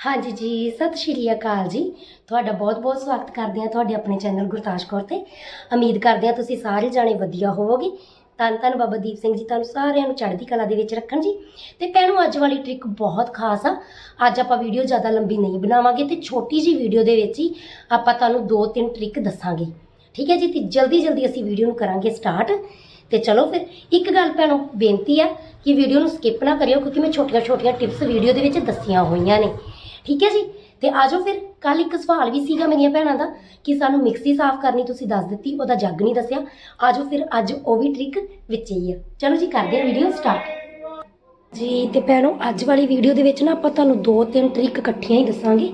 ਹਾਂਜੀ ਜੀ, ਸਤਿ ਸ਼੍ਰੀ ਅਕਾਲ ਜੀ। ਤੁਹਾਡਾ ਬਹੁਤ-ਬਹੁਤ ਸਵਾਗਤ ਕਰਦੇ ਹਾਂ ਤੁਹਾਡੇ ਆਪਣੇ ਚੈਨਲ ਗੁਰਤਾਜ ਕੌਰ ਤੇ। ਉਮੀਦ ਕਰਦੇ ਹਾਂ ਤੁਸੀਂ ਸਾਰੇ ਜਾਣੇ ਵਧੀਆ ਹੋਵੋਗੇ। ਧੰਨ ਧੰਨ ਬਾਬਾ ਦੀਪ ਸਿੰਘ ਜੀ, ਤੁਹਾਨੂੰ ਸਾਰਿਆਂ ਨੂੰ ਚੜ੍ਹਦੀ ਕਲਾ ਦੇ ਵਿੱਚ ਰੱਖਣ ਜੀ। ਤੇ ਭੈਣੋ, ਅੱਜ ਵਾਲੀ ਟ੍ਰਿਕ ਬਹੁਤ ਖਾਸ ਆ। ਅੱਜ ਆਪਾਂ ਵੀਡੀਓ ਜ਼ਿਆਦਾ ਲੰਬੀ ਨਹੀਂ ਬਣਾਵਾਂਗੇ ਤੇ ਛੋਟੀ ਜੀ ਵੀਡੀਓ ਦੇ ਵਿੱਚ ਹੀ ਆਪਾਂ ਤੁਹਾਨੂੰ ਦੋ ਤਿੰਨ ਟ੍ਰਿਕ ਦੱਸਾਂਗੇ। ਠੀਕ ਹੈ ਜੀ? ਤੇ ਜਲਦੀ ਜਲਦੀ ਅਸੀਂ ਵੀਡੀਓ ਨੂੰ ਕਰਾਂਗੇ ਸਟਾਰਟ ਤੇ ਚਲੋ ਫਿਰ, ਇੱਕ ਗੱਲ ਭੈਣੋ, ਬੇਨਤੀ ਆ ਕਿ ਵੀਡੀਓ ਨੂੰ ਸਕਿਪ ਨਾ ਕਰਿਓ ਕਿਉਂਕਿ ਮੈਂ ਛੋਟੀਆਂ-ਛੋਟੀਆਂ ਟਿਪਸ ਵੀਡੀਓ ਦੇ ਵਿੱਚ ਦੱਸੀਆਂ ਹੋਈਆਂ ਨੇ। ਠੀਕ ਹੈ ਜੀ? ਤੇ ਆਜੋ ਫਿਰ, ਕੱਲ ਇੱਕ ਸਵਾਲ ਵੀ ਸੀਗਾ ਮੇਰੀਆਂ ਭੈਣਾਂ ਦਾ, ਕਿ ਸਾਨੂੰ ਮਿਕਸੀ ਸਾਫ਼ ਕਰਨੀ ਤੁਸੀਂ ਦੱਸ ਦਿੱਤੀ, ਉਹਦਾ ਜੱਗ ਨਹੀਂ ਦੱਸਿਆ। ਆਜੋ ਫਿਰ, ਅੱਜ ਉਹ ਵੀ ਟ੍ਰਿਕ ਵਿੱਚ ਹੀ ਆ। ਚਲੋ ਜੀ, ਕਰਦੇ ਹਾਂ ਵੀਡੀਓ ਸਟਾਰਟ ਜੀ, ਤੇ ਭੈਣੋ, ਅੱਜ ਵਾਲੀ ਵੀਡੀਓ ਦੇ ਵਿੱਚ ਨਾ ਆਪਾਂ ਤੁਹਾਨੂੰ ਦੋ ਤਿੰਨ ਟ੍ਰਿਕ ਇਕੱਠੀਆਂ ਹੀ ਦੱਸਾਂਗੇ।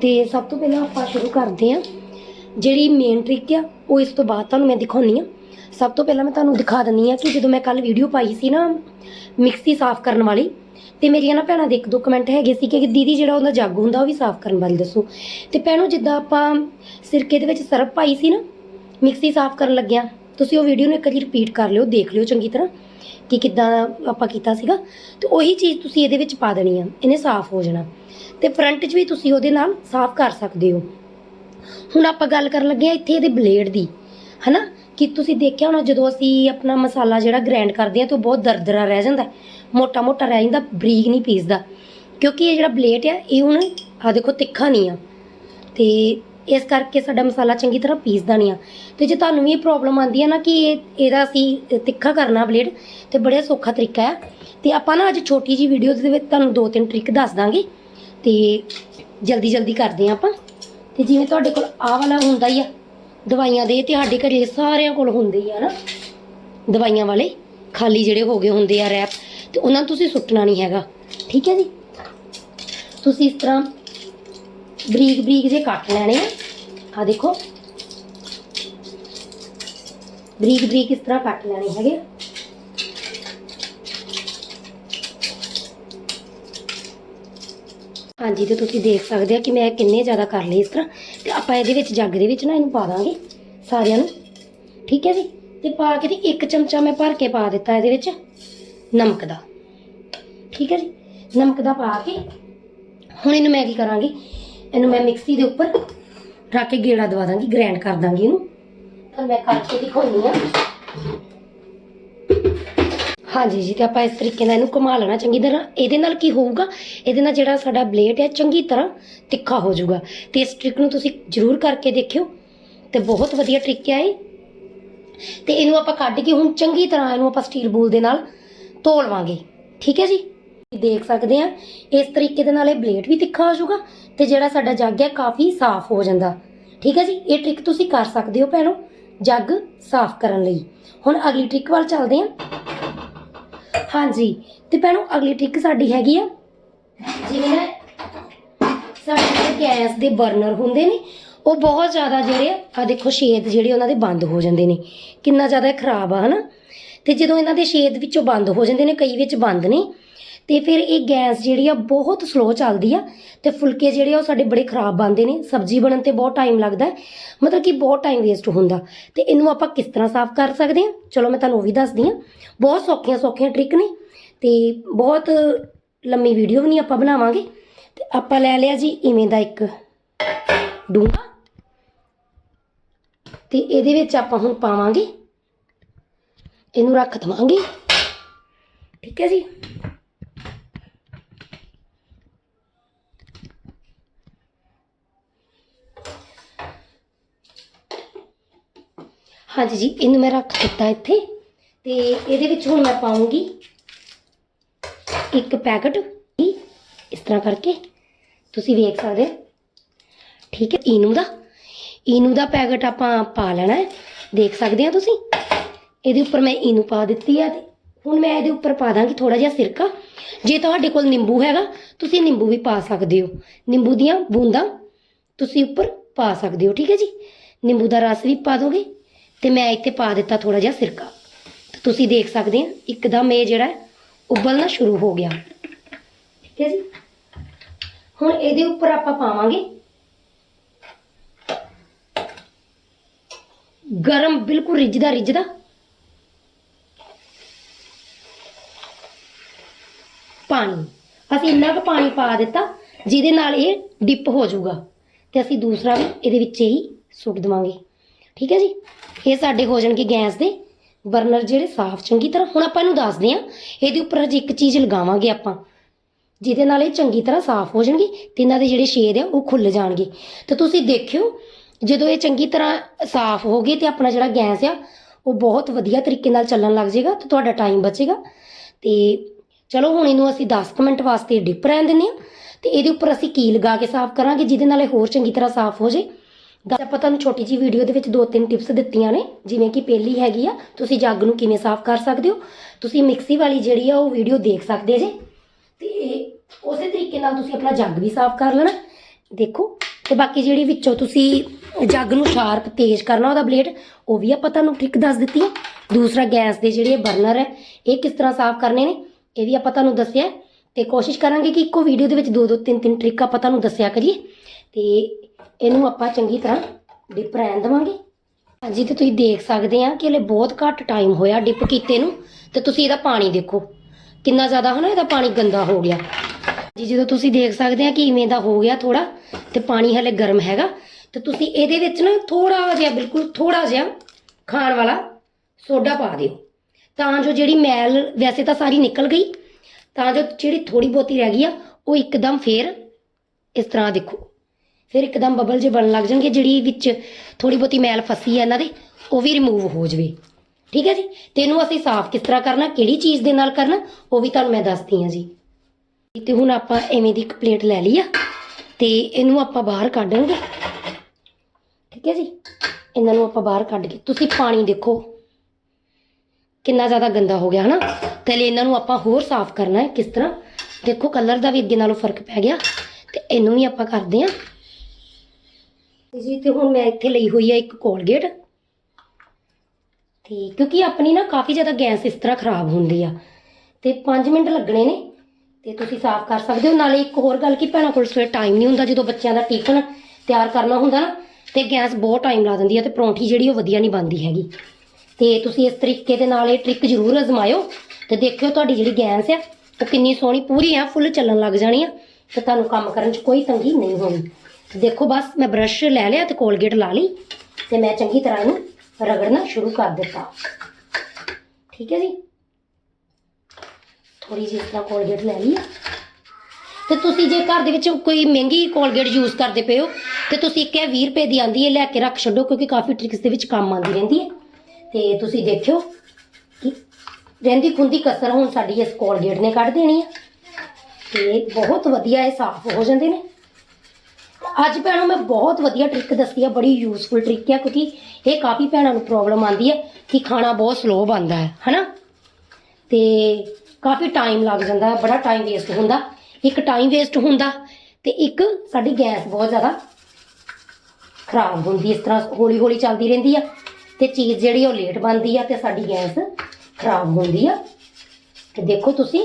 ਤੇ ਸਭ ਤੋਂ ਪਹਿਲਾਂ ਆਪਾਂ ਸ਼ੁਰੂ ਕਰਦੇ ਹਾਂ। ਜਿਹੜੀ ਮੇਨ ਟ੍ਰਿਕ ਆ, ਉਹ ਇਸ ਤੋਂ ਬਾਅਦ ਤੁਹਾਨੂੰ ਮੈਂ ਦਿਖਾਉਣੀ ਆ। ਸਭ ਤੋਂ ਪਹਿਲਾਂ ਮੈਂ ਤੁਹਾਨੂੰ ਦਿਖਾ ਦਿੰਨੀ ਆ ਕਿ ਜਦੋਂ ਮੈਂ ਕੱਲ ਵੀਡੀਓ ਪਾਈ ਸੀ ਨਾ, ਮਿਕਸੀ ਸਾਫ਼ ਕਰਨ ਵਾਲੀ ਤੇ ਮੇਰੀਆਂ ਨਾ ਭੈਣਾਂ ਦੇ ਇੱਕ ਦੋ ਕਮੈਂਟ ਹੈਗੇ ਸੀ ਕਿ ਦੀਦੀ ਜਿਹੜਾ ਉਹਦਾ ਜੱਗ ਹੁੰਦਾ ਉਹ ਵੀ ਸਾਫ਼ ਕਰਨ ਬਾਰੇ ਦੱਸੋ। ਤੇ ਭੈਣੋ ਜਿੱਦਾਂ ਆਪਾਂ ਸਿਰਕੇ ਦੇ ਵਿੱਚ ਸਰਫ ਪਾਈ ਸੀ ਨਾ, ਮਿਕਸੀ ਸਾਫ਼ ਕਰਨ ਲੱਗਿਆ, ਤੁਸੀਂ ਉਹ ਵੀਡੀਓ ਨੂੰ ਇੱਕ ਵਾਰੀ ਰਿਪੀਟ ਕਰ ਲਿਓ, ਦੇਖ ਲਿਓ ਚੰਗੀ ਤਰ੍ਹਾਂ ਕਿ ਕਿੱਦਾਂ ਆਪਾਂ ਕੀਤਾ ਸੀਗਾ। ਤੇ ਉਹੀ ਚੀਜ਼ ਤੁਸੀਂ ਇਹਦੇ ਵਿੱਚ ਪਾ ਦੇਣੀ ਆ, ਇਹਨੇ ਸਾਫ਼ ਹੋ ਜਾਣਾ। ਤੇ ਫਰੰਟ 'ਚ ਵੀ ਤੁਸੀਂ ਉਹਦੇ ਨਾਲ ਸਾਫ਼ ਕਰ ਸਕਦੇ ਹੋ। ਹੁਣ ਆਪਾਂ ਗੱਲ ਕਰਨ ਲੱਗੇ ਆ ਇੱਥੇ ਇਹਦੇ ਬਲੇਡ ਦੀ, ਹਨਾ? ਕਿ ਤੁਸੀਂ ਦੇਖਿਆ ਹੋਣਾ ਜਦੋਂ ਅਸੀਂ ਆਪਣਾ ਮਸਾਲਾ ਜਿਹੜਾ ਗ੍ਰਾਈਂਡ ਕਰਦੇ ਆ ਤਾਂ ਉਹ ਬਹੁਤ ਦਰਦਰਾ ਰਹਿ ਜਾਂਦਾ ਮੋਟਾ ਮੋਟਾ ਰਹਿ ਜਾਂਦਾ, ਬਰੀਕ ਨਹੀਂ ਪੀਸਦਾ। ਕਿਉਂਕਿ ਇਹ ਜਿਹੜਾ ਬਲੇਟ ਆ, ਇਹ ਹੁਣ ਆ ਦੇਖੋ ਤਿੱਖਾ ਨਹੀਂ ਆ। ਤੇ ਇਸ ਕਰਕੇ ਸਾਡਾ ਮਸਾਲਾ ਚੰਗੀ ਤਰ੍ਹਾਂ ਪੀਸਦਾ ਨਹੀਂ ਆ। ਤੇ ਜੇ ਤੁਹਾਨੂੰ ਵੀ ਇਹ ਪ੍ਰੋਬਲਮ ਆਉਂਦੀ ਹੈ ਨਾ ਕਿ ਇਹ, ਇਹਦਾ ਅਸੀਂ ਤਿੱਖਾ ਕਰਨਾ ਬਲੇਡ ਤੇ ਬੜਾ ਸੌਖਾ ਤਰੀਕਾ ਆ। ਤੇ ਆਪਾਂ ਨਾ ਅੱਜ ਛੋਟੀ ਜੀ ਵੀਡੀਓ ਦੇ ਵਿੱਚ ਤੁਹਾਨੂੰ ਦੋ ਤਿੰਨ ਟ੍ਰਿਕ ਦੱਸ ਦਾਂਗੇ। ਤੇ ਜਲਦੀ ਜਲਦੀ ਕਰਦੇ ਆ ਆਪਾਂ। ਤੇ ਜਿਵੇਂ ਤੁਹਾਡੇ ਕੋਲ ਆਹ ਵਾਲਾ ਹੁੰਦਾ ਹੀ ਆ, ਦਵਾਈਆਂ ਦੇ, ਤੇ ਸਾਡੇ ਘਰੇ ਸਾਰਿਆਂ ਕੋਲ ਹੁੰਦੇ ਹੀ ਆ ਨਾ। ਦਵਾਈਆਂ ਵਾਲੇ, ਖਾਲੀ ਜਿਹੜੇ ਹੋ ਗਏ ਹੁੰਦੇ ਆ ਰੈਪ ਤੇ ਉਹਨਾਂ ਨੂੰ ਤੁਸੀਂ ਸੁੱਟਣਾ ਨਹੀਂ ਹੈਗਾ। ਠੀਕ ਹੈ ਜੀ? ਤੁਸੀਂ ਇਸ ਤਰ੍ਹਾਂ ਬਰੀਕ ਬਰੀਕ ਜੇ ਕੱਟ ਲੈਣੇ ਆ। ਆ ਦੇਖੋ। ਬਰੀਕ ਬਰੀਕ ਇਸ ਤਰ੍ਹਾਂ ਕੱਟ ਲੈਣੇ ਹੈਗੇ ਆ। ਹਾਂਜੀ, ਤੇ ਤੁਸੀਂ ਦੇਖ ਸਕਦੇ ਆ ਕਿ ਮੈਂ ਕਿੰਨੇ ਜ਼ਿਆਦਾ ਕਰ ਲਏ ਇਸ ਤਰ੍ਹਾਂ। ਤੇ ਆਪਾਂ ਇਹਦੇ ਵਿੱਚ ਜੱਗ ਦੇ ਵਿੱਚ ਨਾ ਇਹਨੂੰ ਪਾ ਦਾਂਗੇ ਸਾਰਿਆਂ ਨੂੰ। ਠੀਕ ਹੈ ਜੀ? ਤੇ ਪਾ ਕੇ ਤੇ ਇੱਕ ਚਮਚਾ ਮੈਂ ਭਰ ਕੇ ਪਾ ਦਿੱਤਾ ਇਹਦੇ ਵਿੱਚ ਨਮਕ ਦਾ। ਠੀਕ ਹੈ ਜੀ? ਨਮਕ ਦਾ ਪਾ ਕੇ ਹੁਣ ਇਹਨੂੰ ਮੈਂ ਕੀ ਕਰਾਂਗੀ? ਇਹਨੂੰ ਮੈਂ ਮਿਕਸੀ ਦੇ ਉੱਪਰ ਰੱਖ ਕੇ ਗੇੜਾ ਦਵਾ ਦਾਂਗੀ ਗ੍ਰਾਈਂਡ ਕਰ ਦਾਂਗੀ ਇਹਨੂੰ। ਤਾਂ ਮੈਂ ਕਰਕੇ ਦਿਖਾਉਣੀ ਆ ਹਾਂਜੀ ਜੀ, ਤੇ ਆਪਾਂ ਇਸ ਤਰੀਕੇ ਨਾਲ ਇਹਨੂੰ ਘੁਮਾ ਲੈਣਾ ਚੰਗੀ ਤਰ੍ਹਾਂ। ਇਹਦੇ ਨਾਲ ਕੀ ਹੋਊਗਾ? ਇਹਦੇ ਨਾਲ ਜਿਹੜਾ ਸਾਡਾ ਬਲੇਡ ਹੈ, ਚੰਗੀ ਤਰ੍ਹਾਂ ਤਿੱਖਾ ਹੋ ਜਾਊਗਾ। ਤੇ ਇਸ ਟ੍ਰਿਕ ਨੂੰ ਤੁਸੀਂ ਜ਼ਰੂਰ ਕਰਕੇ ਦੇਖਿਓ। ਤੇ ਬਹੁਤ ਵਧੀਆ ਟ੍ਰਿਕ ਹੈ ਇਹ। ਤੇ ਇਹਨੂੰ ਆਪਾਂ ਕੱਢ ਕੇ ਹੁਣ ਚੰਗੀ ਤਰ੍ਹਾਂ ਇਹਨੂੰ ਆਪਾਂ ਸਟੀਲ ਬੂਲ ਦੇ ਨਾਲ ਧੋ ਲਵਾਂਗੇ। ਠੀਕ ਹੈ ਜੀ? ਦੇਖ ਸਕਦੇ ਆ ਇਸ ਤਰੀਕੇ ਦੇ ਨਾਲ ਇਹ ਬਲੇਡ ਵੀ ਤਿੱਖਾ ਹੋ ਜਾਊਗਾ ਤੇ ਜਿਹੜਾ ਸਾਡਾ ਜੱਗ ਹੈ ਕਾਫੀ ਸਾਫ਼ ਹੋ ਜਾਂਦਾ। ਠੀਕ ਹੈ ਜੀ? ਇਹ ਟ੍ਰਿਕ ਤੁਸੀਂ ਕਰ ਸਕਦੇ ਹੋ ਭੈਣੋ ਜੱਗ ਸਾਫ਼ ਕਰਨ ਲਈ। ਹੁਣ ਅਗਲੀ ਟ੍ਰਿਕ ਵੱਲ ਚੱਲਦੇ ਹਾਂ। ਹਾਂਜੀ, ਤੇ ਭੈਣੋ ਅਗਲੀ ਟ੍ਰਿਕ ਸਾਡੀ ਹੈਗੀ ਆ। ਜਿਵੇਂ ਨਾ ਸਾਡੇ ਗੈਸ ਦੇ ਬਰਨਰ ਹੁੰਦੇ ਨੇ, ਉਹ ਬਹੁਤ ਜ਼ਿਆਦਾ ਜਿਹੜੇ ਆ ਦੇਖੋ ਛੇਦ ਜਿਹੜੇ ਉਹਨਾਂ ਦੇ ਬੰਦ ਹੋ ਜਾਂਦੇ ਨੇ। ਕਿੰਨਾ ਜ਼ਿਆਦਾ ਖਰਾਬ ਆ, ਹਨਾ? ਤੇ ਜਦੋਂ ਇਹਨਾਂ ਦੇ ਛੇਦ ਵਿੱਚੋਂ ਬੰਦ ਹੋ ਜਾਂਦੇ ਨੇ, ਕਈ ਵਿੱਚ ਬੰਦ ਨੇ। ਤੇ ਫਿਰ ਇਹ ਗੈਸ ਜਿਹੜੀ ਆ ਬਹੁਤ ਸਲੋ ਚੱਲਦੀ ਆ ਤੇ ਫੁਲਕੇ ਜਿਹੜੇ ਆ ਉਹ ਸਾਡੇ ਬੜੇ ਖਰਾਬ ਬਣਦੇ ਨੇ, ਸਬਜ਼ੀ ਬਣਨ ਤੇ ਬਹੁਤ ਟਾਈਮ ਲੱਗਦਾ ਹੈ, ਮਤਲਬ ਕਿ ਬਹੁਤ ਟਾਈਮ ਵੇਸਟ ਹੁੰਦਾ। ਤੇ ਇਹਨੂੰ ਆਪਾਂ ਕਿਸ ਤਰ੍ਹਾਂ ਸਾਫ਼ ਕਰ ਸਕਦੇ ਹਾਂ? ਚਲੋ ਮੈਂ ਤੁਹਾਨੂੰ ਉਹ ਵੀ ਦੱਸਦੀ ਹਾਂ। ਬਹੁਤ ਸੌਖੀਆਂ ਸੌਖੀਆਂ ਟ੍ਰਿਕ ਨੇ ਤੇ ਬਹੁਤ ਲੰਮੀ ਵੀਡੀਓ ਵੀ ਨਹੀਂ ਆਪਾਂ ਬਣਾਵਾਂਗੇ। ਤੇ ਆਪਾਂ ਲੈ ਲਿਆ ਜੀ ਇਵੇਂ ਦਾ ਇੱਕ ਡੂੰਘਾ। ਤੇ ਇਹਦੇ ਵਿੱਚ ਆਪਾਂ ਹੁਣ ਪਾਵਾਂਗੇ। ਇਹਨੂੰ ਰੱਖ ਦਵਾਂਗੇ। ਠੀਕ ਹੈ ਜੀ? ਹਾਂਜੀ ਜੀ, ਇਹਨੂੰ ਮੈਂ ਰੱਖ ਦਿੱਤਾ ਇੱਥੇ। ਤੇ ਇਹਦੇ ਵਿੱਚ ਹੁਣ ਮੈਂ ਪਾਉਂਗੀ ਇੱਕ ਪੈਕਟ ਇਸ ਤਰ੍ਹਾਂ ਕਰਕੇ। ਤੁਸੀਂ ਵੇਖ ਸਕਦੇ ਹੋ। ਠੀਕ ਹੈ, ਈਨੂ ਦਾ। ਈਨੂ ਦਾ ਪੈਕਟ ਆਪਾਂ ਪਾ ਲੈਣਾ ਹੈ। ਦੇਖ ਸਕਦੇ ਆ ਤੁਸੀਂ? ਇਹਦੇ ਉੱਪਰ ਮੈਂ ਈਨੂ ਪਾ ਦਿੱਤੀ ਆ ਤੇ ਹੁਣ ਮੈਂ ਇਹਦੇ ਉੱਪਰ ਪਾ ਦਾਂਗੀ ਥੋੜਾ ਜਿਹਾ ਸਿਰਕਾ। ਜੇ ਤੁਹਾਡੇ ਕੋਲ ਨਿੰਬੂ ਹੈਗਾ, ਤੁਸੀਂ ਨਿੰਬੂ ਵੀ ਪਾ ਸਕਦੇ ਹੋ। ਨਿੰਬੂ ਦੀਆਂ ਬੂੰਦਾਂ ਤੁਸੀਂ ਉੱਪਰ ਪਾ ਸਕਦੇ ਹੋ, ਠੀਕ ਹੈ ਜੀ? ਨਿੰਬੂ ਦਾ ਰਸ ਵੀ ਪਾ ਦੋਗੇ। ਤੇ ਮੈਂ ਇੱਥੇ ਪਾ ਦਿੱਤਾ ਥੋੜਾ ਜਿਹਾ ਸਿਰਕਾ। ਤੇ ਤੁਸੀਂ ਦੇਖ ਸਕਦੇ ਆ, ਇੱਕਦਮ ਇਹ ਜਿਹੜਾ ਉਬਲਣਾ ਸ਼ੁਰੂ ਹੋ ਗਿਆ। ਠੀਕ ਹੈ ਜੀ? ਹੁਣ ਇਹਦੇ ਉੱਪਰ ਆਪਾਂ ਪਾਵਾਂਗੇ ਗਰਮ, ਬਿਲਕੁਲ ਰਿੱਝਦਾ ਰਿੱਝਦਾ। ਪਾਣੀ। ਅਸੀਂ ਇੰਨਾ ਕੁ ਪਾਣੀ ਪਾ ਦਿੱਤਾ, ਜਿਹਦੇ ਨਾਲ ਇਹ ਡਿਪ ਹੋ ਜਾਊਗਾ। ਤੇ ਅਸੀਂ ਦੂਸਰਾ ਵੀ ਇਹਦੇ ਵਿੱਚ ਹੀ ਸੁੱਟ ਦੇਵਾਂਗੇ। ਠੀਕ ਹੈ ਜੀ? ਇਹ ਸਾਡੇ ਹੋ ਜਾਣਗੇ ਗੈਸ ਦੇ। ਬਰਨਰ ਜਿਹੜੇ ਸਾਫ਼ ਚੰਗੀ ਤਰ੍ਹਾਂ, ਹੁਣ ਆਪਾਂ ਇਹਨੂੰ ਦੱਸਦੇ ਹਾਂ, ਇਹਦੇ ਉੱਪਰ ਹਜੇ ਇੱਕ ਚੀਜ਼ ਲਗਾਵਾਂਗੇ ਆਪਾਂ। ਜਿਹਦੇ ਨਾਲ ਇਹ ਚੰਗੀ ਤਰ੍ਹਾਂ ਸਾਫ਼ ਹੋ ਜਾਣਗੇ ਤੇ ਇਹਨਾਂ ਦੇ ਜਿਹੜੇ ਛੇਦ ਆ ਉਹ ਖੁੱਲ ਜਾਣਗੇ। ਤੇ ਤੁਸੀਂ ਦੇਖਿਓ, ਜਦੋਂ ਇਹ ਚੰਗੀ ਤਰ੍ਹਾਂ ਸਾਫ਼ ਹੋ ਗਏ ਤੇ ਆਪਣਾ ਜਿਹੜਾ ਗੈਸ ਆ, ਉਹ ਬਹੁਤ ਵਧੀਆ ਤਰੀਕੇ ਨਾਲ ਚੱਲਣ ਲੱਗ ਜਾਏਗਾ ਤੇ ਤੁਹਾਡਾ ਟਾਈਮ ਬਚੇਗਾ। ਤੇ ਚਲੋ ਹੁਣ ਇਹਨੂੰ ਅਸੀਂ 10 ਕੁ ਮਿੰਟ ਵਾਸਤੇ ਡਿਪ ਰਹਿਣ ਦਿੰਦੇ ਹਾਂ। ਤੇ ਇਹਦੇ ਉੱਪਰ ਅਸੀਂ ਕੀ ਲਗਾ ਕੇ ਸਾਫ਼ ਕਰਾਂਗੇ, ਜਿਹਦੇ ਨਾਲ ਇਹ ਹੋਰ ਚੰਗੀ ਤਰ੍ਹਾਂ ਸਾਫ਼ ਹੋ ਜੇ ਦਾ ਆਪਾਂ ਤੁਹਾਨੂੰ ਛੋਟੀ ਜੀ ਵੀਡੀਓ ਦੇ ਵਿੱਚ ਦੋ ਤਿੰਨ ਟਿਪਸ ਦਿੱਤੀਆਂ ਨੇ, ਜਿਵੇਂ ਕਿ ਪਹਿਲੀ ਹੈਗੀ ਆ, ਤੁਸੀਂ ਜੱਗ ਨੂੰ ਕਿਵੇਂ ਸਾਫ਼ ਕਰ ਸਕਦੇ ਹੋ, ਤੁਸੀਂ ਮਿਕਸੀ ਵਾਲੀ ਜਿਹੜੀ ਆ ਉਹ ਵੀਡੀਓ ਦੇਖ ਸਕਦੇ ਜੇ, ਤੇ ਉਸੇ ਤਰੀਕੇ ਨਾਲ ਤੁਸੀਂ ਆਪਣਾ ਜੱਗ ਵੀ ਸਾਫ਼ ਕਰ ਲੈਣਾ। ਦੇਖੋ, ਤੇ ਬਾਕੀ ਜਿਹੜੀ ਵਿੱਚੋਂ ਤੁਸੀਂ ਜੱਗ ਨੂੰ ਸ਼ਾਰਪ ਤੇਜ਼ ਕਰਨਾ ਉਹਦਾ ਬਲੇਡ ਉਹ ਵੀ ਆਪਾਂ ਤੁਹਾਨੂੰ ਟ੍ਰਿਕ ਦੱਸ ਦਿੱਤੀ ਹੈ ਦੂਸਰਾ ਗੈਸ ਦੇ ਜਿਹੜੇ ਬਰਨਰ ਹੈ ਇਹ ਕਿਸ ਤਰ੍ਹਾਂ ਸਾਫ਼ ਕਰਨੇ ਨੇ, ਇਹ ਵੀ ਆਪਾਂ ਤੁਹਾਨੂੰ ਦੱਸਿਆ। ਹੈ। ਤੇ ਕੋਸ਼ਿਸ਼ ਕਰਾਂਗੇ ਕਿ ਇੱਕੋ ਵੀਡੀਓ ਦੇ ਵਿੱਚ ਦੋ ਦੋ ਤਿੰਨ ਤਿੰਨ ਟ੍ਰਿਕ ਆਪਾਂ ਤੁਹਾਨੂੰ ਦੱਸਿਆ ਕਰੀਏ। ਤੇ ਇਹਨੂੰ ਆਪਾਂ ਚੰਗੀ ਤਰ੍ਹਾਂ ਡਿਪ ਰਹਿਣ ਦੇਵਾਂਗੇ। ਹਾਂਜੀ, ਤੇ ਤੁਸੀਂ ਦੇਖ ਸਕਦੇ ਆ ਕਿ ਹਲੇ ਬਹੁਤ ਘੱਟ ਟਾਈਮ ਹੋਇਆ ਡਿਪ ਕੀਤੇ ਨੂੰ, ਤੇ ਤੁਸੀਂ ਇਹਦਾ ਪਾਣੀ ਦੇਖੋ। ਕਿੰਨਾ ਜ਼ਿਆਦਾ ਹਨਾ ਇਹਦਾ ਪਾਣੀ ਗੰਦਾ ਹੋ ਗਿਆ। ਜੀ, ਜਦੋਂ ਤੁਸੀਂ ਦੇਖ ਸਕਦੇ ਆ ਕਿ ਇਵੇਂ ਦਾ ਹੋ ਗਿਆ ਥੋੜਾ ਤੇ ਪਾਣੀ ਹਲੇ ਗਰਮ ਹੈਗਾ, ਤੇ ਤੁਸੀਂ ਇਹਦੇ ਵਿੱਚ ਨਾ ਥੋੜਾ ਜਿਹਾ, ਬਿਲਕੁਲ ਥੋੜਾ ਜਿਹਾ ਖਾਣ ਵਾਲਾ ਸੋਡਾ ਪਾ ਦਿਓ। ਤਾਂ ਜੋ ਜਿਹੜੀ ਮੈਲ ਵੈਸੇ ਤਾਂ ਸਾਰੀ ਨਿਕਲ ਗਈ, ਤਾਂ ਜੋ ਜਿਹੜੀ ਥੋੜੀ ਬਹੁਤੀ ਰਹਿ ਗਈ ਆ, ਉਹ ਇੱਕਦਮ ਫੇਰ ਇਸ ਤਰ੍ਹਾਂ ਦੇਖੋ। ਫਿਰ ਇੱਕਦਮ ਬਬਲ ਜੇ ਬਣਨ ਲੱਗ ਜਾਣਗੇ, ਜਿਹੜੀ ਵਿੱਚ ਥੋੜੀ ਬਹੁਤੀ ਮੈਲ ਫਸੀ ਹੈ ਇਹਨਾਂ ਦੇ, ਉਹ ਵੀ ਰਿਮੂਵ ਹੋ ਜਵੇ। ਠੀਕ ਹੈ ਜੀ? ਤੇ ਇਹਨੂੰ ਅਸੀਂ ਸਾਫ਼ ਕਿਸ ਤਰ੍ਹਾਂ ਕਰਨਾ, ਕਿਹੜੀ ਚੀਜ਼ ਦੇ ਨਾਲ ਕਰਨਾ, ਉਹ ਵੀ ਤੁਹਾਨੂੰ ਮੈਂ ਦੱਸਦੀ ਹਾਂ ਜੀ। ਤੇ ਹੁਣ ਆਪਾਂ ਐਵੇਂ ਦੀ ਇੱਕ ਪਲੇਟ ਲੈ ਲਈ ਆ, ਤੇ ਇਹਨੂੰ ਆਪਾਂ ਬਾਹਰ ਕੱਢਾਂਗੇ ਠੀਕ ਹੈ ਜੀ? ਇਹਨਾਂ ਨੂੰ ਆਪਾਂ ਬਾਹਰ ਕੱਢ ਕੇ, ਤੁਸੀਂ ਪਾਣੀ ਦੇਖੋ, ਕਿੰਨਾ ਜ਼ਿਆਦਾ ਗੰਦਾ ਹੋ ਗਿਆ, ਹਨਾ? ਤੇ ਲਈ ਇਹਨਾਂ ਨੂੰ ਆਪਾਂ ਹੋਰ ਸਾਫ਼ ਕਰਨਾ ਹੈ ਕਿਸ ਤਰ੍ਹਾਂ। ਦੇਖੋ ਕਲਰ ਦਾ ਵੀ ਅੱਗੇ ਨਾਲੋਂ ਫ਼ਰਕ ਪੈ ਗਿਆ। ਤੇ ਇਹਨੂੰ ਵੀ ਆਪਾਂ ਕਰਦੇ ਆਂ ਜੀ, ਤੇ ਹੁਣ ਮੈਂ ਇੱਥੇ ਲਈ ਹੋਈ ਆ ਇੱਕ ਕੋਲਗੇਟ। ਤੇ ਕਿਉਂਕਿ ਆਪਣੀ ਨਾ ਕਾਫੀ ਜ਼ਿਆਦਾ ਗੈਸ ਇਸ ਤਰ੍ਹਾਂ ਖਰਾਬ ਹੁੰਦੀ ਆ। ਤੇ 5 ਮਿੰਟ ਲੱਗਣੇ ਨੇ, ਤੇ ਤੁਸੀਂ ਸਾਫ਼ ਕਰ ਸਕਦੇ ਹੋ। ਨਾਲੇ ਇੱਕ ਹੋਰ ਗੱਲ ਕਿ ਭੈਣਾਂ ਕੋਲ ਸਵੇਰ ਟਾਈਮ ਨਹੀਂ ਹੁੰਦਾ, ਜਦੋਂ ਬੱਚਿਆਂ ਦਾ ਟਿਫਨ ਤਿਆਰ ਕਰਨਾ ਹੁੰਦਾ ਨਾ, ਤੇ ਗੈਸ ਬਹੁਤ ਟਾਈਮ ਲਾ ਦਿੰਦੀ ਆ, ਤੇ ਪਰੌਂਠੀ ਜਿਹੜੀ ਉਹ ਵਧੀਆ ਨਹੀਂ ਬਣਦੀ ਹੈਗੀ। ਤੇ ਤੁਸੀਂ ਇਸ ਤਰੀਕੇ ਦੇ ਨਾਲ ਇਹ ਟ੍ਰਿਕ ਜ਼ਰੂਰ ਅਜ਼ਮਾਇਓ, ਤੇ ਦੇਖਿਓ ਤੁਹਾਡੀ ਜਿਹੜੀ ਗੈਸ ਆ, ਉਹ ਕਿੰਨੀ ਸੋਹਣੀ ਪੂਰੀ ਆ ਫੁੱਲ ਚੱਲਣ ਲੱਗ ਜਾਣੀ ਆ, ਤੇ ਤੁਹਾਨੂੰ ਕੰਮ ਕਰਨ 'ਚ ਕੋਈ ਤੰਗੀ ਨਹੀਂ ਹੋਣੀ। ਦੇਖੋ ਬਸ, ਮੈਂ ਬ੍ਰਸ਼ ਲੈ ਲਿਆ ਤੇ ਕੋਲਗੇਟ ਲਾ ਲਈ ਤੇ ਮੈਂ ਚੰਗੀ ਤਰ੍ਹਾਂ ਇਹਨੂੰ ਰਗੜਨਾ ਸ਼ੁਰੂ ਕਰ ਦਿੱਤਾ। ਠੀਕ ਹੈ ਜੀ? ਥੋੜੀ ਜਿਹੀ ਇਸ ਤਰ੍ਹਾਂ ਕੋਲਗੇਟ ਲੈ ਲਈ। ਆ। ਤੇ ਤੁਸੀਂ ਜੇ ਘਰ ਦੇ ਵਿੱਚ ਕੋਈ ਮਹਿੰਗੀ ਕੋਲਗੇਟ ਯੂਜ਼ ਕਰਦੇ ਪਏ ਹੋ, ਤੇ ਤੁਸੀਂ ਇੱਕ ਹੈ 20 ਰੁਪਏ ਦੀ ਆਂਦੀ ਹੈ, ਲੈ ਕੇ ਰੱਖ ਛੱਡੋ, ਕਿਉਂਕਿ ਕਾਫੀ ਟ੍ਰਿਕਸ ਦੇ ਵਿੱਚ ਕੰਮ ਆਉਂਦੀ ਰਹਿੰਦੀ ਹੈ। ਤੇ ਤੁਸੀਂ ਦੇਖਿਓ ਕਿ ਰਹਿੰਦੀ ਖੁੰਦੀ ਕਸਰ ਹੁਣ ਸਾਡੀ ਇਸ ਕੋਲਗੇਟ ਨੇ ਕੱਢ ਦੇਣੀ ਹੈ। ਤੇ ਬਹੁਤ ਵਧੀਆ ਇਹ ਸਾਫ਼ ਹੋ ਜਾਂਦੇ ਨੇ। ਅੱਜ ਭੈਣੋ, ਮੈਂ ਬਹੁਤ ਵਧੀਆ ਟ੍ਰਿਕ ਦੱਸੀ ਆ, ਬੜੀ ਯੂਜ਼ਫੁਲ ਟ੍ਰਿਕ ਆ, ਕਿਉਂਕਿ ਇਹ ਕਾਫੀ ਭੈਣਾਂ ਨੂੰ ਪ੍ਰੋਬਲਮ ਆਉਂਦੀ ਹੈ ਕਿ ਖਾਣਾ ਬਹੁਤ ਸਲੋ ਬਣਦਾ ਹੈ, ਹਨਾ? ਤੇ ਕਾਫੀ ਟਾਈਮ ਲੱਗ ਜਾਂਦਾ ਹੈ, ਬੜਾ ਟਾਈਮ ਵੇਸਟ ਹੁੰਦਾ। ਇੱਕ ਟਾਈਮ ਵੇਸਟ ਹੁੰਦਾ ਤੇ ਇੱਕ ਸਾਡੀ ਗੈਸ ਬਹੁਤ ਜ਼ਿਆਦਾ ਖਰਾਬ ਹੁੰਦੀ ਇਸ ਤਰ੍ਹਾਂ ਹੌਲੀ ਹੌਲੀ ਚੱਲਦੀ ਰਹਿੰਦੀ ਆ ਤੇ ਚੀਜ਼ ਜਿਹੜੀ ਉਹ ਲੇਟ ਬਣਦੀ ਆ ਤੇ ਸਾਡੀ ਗੈਸ ਖਰਾਬ ਹੁੰਦੀ ਆ। ਤੇ ਦੇਖੋ ਤੁਸੀਂ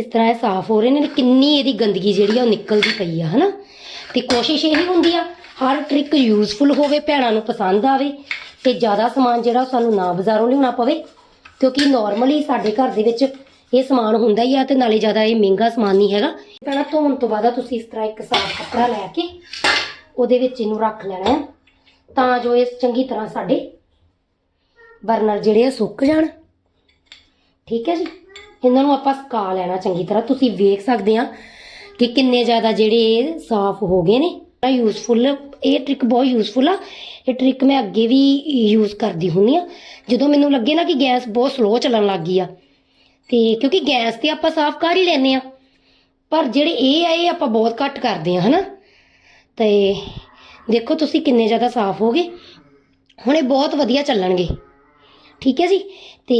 ਕਿਸ ਤਰ੍ਹਾਂ ਇਹ ਸਾਫ਼ ਹੋ ਰਹੇ ਨੇ ਕਿੰਨੀ ਇਹਦੀ ਗੰਦਗੀ ਜਿਹੜੀ ਆ ਉਹ ਨਿਕਲਦੀ ਪਈ ਆ, ਹਨਾ? ਤੇ ਕੋਸ਼ਿਸ਼ ਇਹ ਹੀ ਹੁੰਦੀ ਆ, ਹਰ ਟ੍ਰਿਕ ਯੂਜ਼ਫੁਲ ਹੋਵੇ, ਭੈਣਾਂ ਨੂੰ ਪਸੰਦ ਆਵੇ ਤੇ ਜ਼ਿਆਦਾ ਸਮਾਨ ਜਿਹੜਾ ਉਹ ਸਾਨੂੰ ਨਾ ਬਾਜ਼ਾਰੋਂ ਲਿਆਉਣਾ ਪਵੇ, ਕਿਉਂਕਿ ਨਾਰਮਲੀ ਸਾਡੇ ਘਰ ਦੇ ਵਿੱਚ ਇਹ ਸਮਾਨ ਹੁੰਦਾ ਹੀ ਆ ਤੇ ਨਾਲੇ ਜ਼ਿਆਦਾ ਇਹ ਮਹਿੰਗਾ ਸਮਾਨ ਨਹੀਂ ਹੈਗਾ। ਭੈਣਾਂ ਧੋਣ ਤੋਂ ਬਾਅਦ ਤੁਸੀਂ ਇਸ ਤਰ੍ਹਾਂ ਇੱਕ ਸਾਫ਼ ਕੱਪੜਾ ਲੈ ਕੇ ਉਹਦੇ ਵਿੱਚ ਇਹਨੂੰ ਰੱਖ ਲੈਣਾ ਤਾਂ ਜੋ ਇਹ ਚੰਗੀ ਤਰ੍ਹਾਂ ਸਾਡੇ ਬਰਨਰ ਜਿਹੜੇ ਆ ਸੁੱਕ ਜਾਣ। ਠੀਕ ਹੈ ਜੀ? ਇਹਨਾਂ ਨੂੰ ਆਪਾਂ ਸੁਕਾ ਲੈਣਾ ਚੰਗੀ ਤਰ੍ਹਾਂ। ਤੁਸੀਂ ਵੇਖ ਸਕਦੇ ਆ ਕਿ ਕਿੰਨੇ ਜ਼ਿਆਦਾ ਜਿਹੜੇ ਇਹ ਸਾਫ਼ ਹੋ ਗਏ ਨੇ। ਯੂਜ਼ਫੁਲ ਇਹ ਟ੍ਰਿਕ ਬਹੁਤ ਯੂਜ਼ਫੁਲ ਆ। ਇਹ ਟ੍ਰਿਕ ਮੈਂ ਅੱਗੇ ਵੀ ਯੂਜ਼ ਕਰਦੀ ਹੁੰਨੀ ਆ। ਜਦੋਂ ਮੈਨੂੰ ਲੱਗੇ ਨਾ ਕਿ ਗੈਸ ਬਹੁਤ ਸਲੋ ਚੱਲਣ ਲੱਗ ਗਈ ਆ, ਤੇ ਕਿਉਂਕਿ ਗੈਸ ਤੇ ਆਪਾਂ ਸਾਫ਼ ਕਰ ਹੀ ਲੈਨੇ ਆ। ਪਰ ਜਿਹੜੇ ਇਹ ਆ, ਇਹ ਆਪਾਂ ਬਹੁਤ ਘੱਟ ਕਰਦੇ ਆ, ਹਨਾ? ਤੇ ਦੇਖੋ ਤੁਸੀਂ ਕਿੰਨੇ ਜ਼ਿਆਦਾ ਸਾਫ਼ ਹੋ ਗਏ। ਹੁਣ ਇਹ ਬਹੁਤ ਵਧੀਆ ਚੱਲਣਗੇ। ਠੀਕ ਹੈ ਜੀ? ਤੇ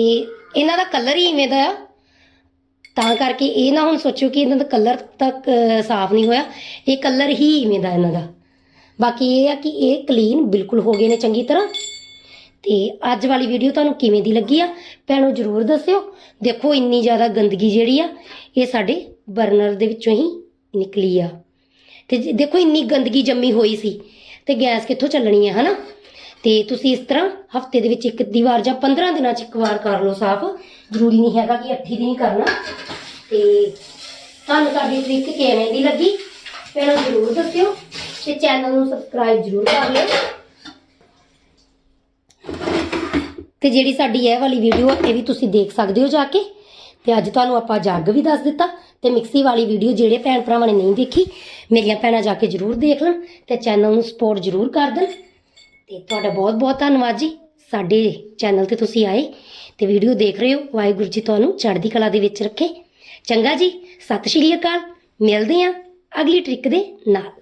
ਇਹਨਾਂ ਦਾ ਕਲਰ ਹੀ ਇਵੇਂ ਦਾ ਆ। ਤਾਂ ਕਰਕੇ ਇਹ ਨਾ ਹੁਣ ਸੋਚੋ ਕਿ ਇਹਨਾਂ ਦਾ ਕਲਰ ਤੱਕ ਅ, ਸਾਫ਼ ਨਹੀਂ ਹੋਇਆ। ਇਹ ਕਲਰ ਹੀ ਇਵੇਂ ਦਾ ਇਹਨਾਂ ਦਾ। ਬਾਕੀ ਇਹ ਆ ਕਿ ਇਹ ਕਲੀਨ ਬਿਲਕੁਲ ਹੋ ਗਏ ਨੇ ਚੰਗੀ ਤਰ੍ਹਾਂ। ਤੇ ਅੱਜ ਵਾਲੀ ਵੀਡੀਓ ਤੁਹਾਨੂੰ ਕਿਵੇਂ ਦੀ ਲੱਗੀ ਆ ਭੈਣੋ ਜਰੂਰ ਦੱਸਿਓ। ਦੇਖੋ ਇੰਨੀ ਜ਼ਿਆਦਾ ਗੰਦਗੀ ਜਿਹੜੀ ਆ ਇਹ ਸਾਡੇ ਬਰਨਰ ਦੇ ਵਿੱਚੋਂ ਹੀ ਨਿਕਲੀ ਆ। ਤੇ ਜੇ- ਦੇਖੋ ਇੰਨੀ ਗੰਦਗੀ ਜੰਮੀ ਹੋਈ ਸੀ। ਤੇ ਗੈਸ ਕਿੱਥੋਂ ਚੱਲਣੀ ਹੈ ਹਨਾ? ਤੇ ਤੁਸੀਂ ਇਸ ਤਰ੍ਹਾਂ ਹਫ਼ਤੇ ਦੇ ਵਿੱਚ ਇੱਕ ਅੱਧੀ ਵਾਰ ਜਾਂ 15 ਦਿਨਾਂ 'ਚ ਇੱਕ ਵਾਰ ਕਰ ਲਓ ਸਾਫ਼। ਜ਼ਰੂਰੀ ਨਹੀਂ ਹੈਗਾ ਕਿ 8 ਦਿਨ ਹੀ ਕਰਨਾ। ਤੇ ਤੁਹਾਨੂੰ ਸਾਡੀ ਟ੍ਰਿਕ ਕਿਵੇਂ ਦੀ ਲੱਗੀ ਮੈਨੂੰ ਜ਼ਰੂਰ ਦੱਸਿਓ ਤੇ ਚੈਨਲ ਨੂੰ ਸਬਸਕ੍ਰਾਈਬ ਜ਼ਰੂਰ ਕਰ ਲਿਓ। ਤੇ ਜਿਹੜੀ ਸਾਡੀ ਇਹ ਵਾਲੀ ਵੀਡੀਓ ਇਹ ਵੀ ਤੁਸੀਂ ਦੇਖ ਸਕਦੇ ਹੋ ਜਾ ਕੇ। ਤੇ ਅੱਜ ਤੁਹਾਨੂੰ ਆਪਾਂ ਜੱਗ ਵੀ ਦੱਸ ਦਿੱਤਾ ਤੇ ਮਿਕਸੀ ਵਾਲੀ ਵੀਡੀਓ ਜਿਹੜੇ ਭੈਣ ਭਰਾਵਾਂ ਨੇ ਨਹੀਂ ਦੇਖੀ, ਮੇਰੀਆਂ ਭੈਣਾਂ ਜਾ ਕੇ ਜ਼ਰੂਰ ਦੇਖ ਲੈਣ ਤੇ ਚੈਨਲ ਨੂੰ ਸਪੋਰਟ ਜ਼ਰੂਰ ਕਰ ਦੇਣ। ਤੇ ਤੁਹਾਡਾ ਬਹੁਤ ਬਹੁਤ ਧੰਨਵਾਦ ਜੀ। ਸਾਡੇ ਚੈਨਲ ਤੇ ਤੁਸੀਂ ਆਏ ਤੇ ਵੀਡੀਓ ਦੇਖ ਰਹੇ ਹੋ। ਵਾਹਿਗੁਰੂ ਜੀ ਤੁਹਾਨੂੰ ਚੜ੍ਹਦੀ ਕਲਾ ਦੇ ਵਿੱਚ ਰੱਖੇ। ਚੰਗਾ ਜੀ, ਸਤਿ ਸ਼੍ਰੀ ਅਕਾਲ। ਮਿਲਦੇ ਹਾਂ ਅਗਲੀ ਟ੍ਰਿਕ ਦੇ ਨਾਲ।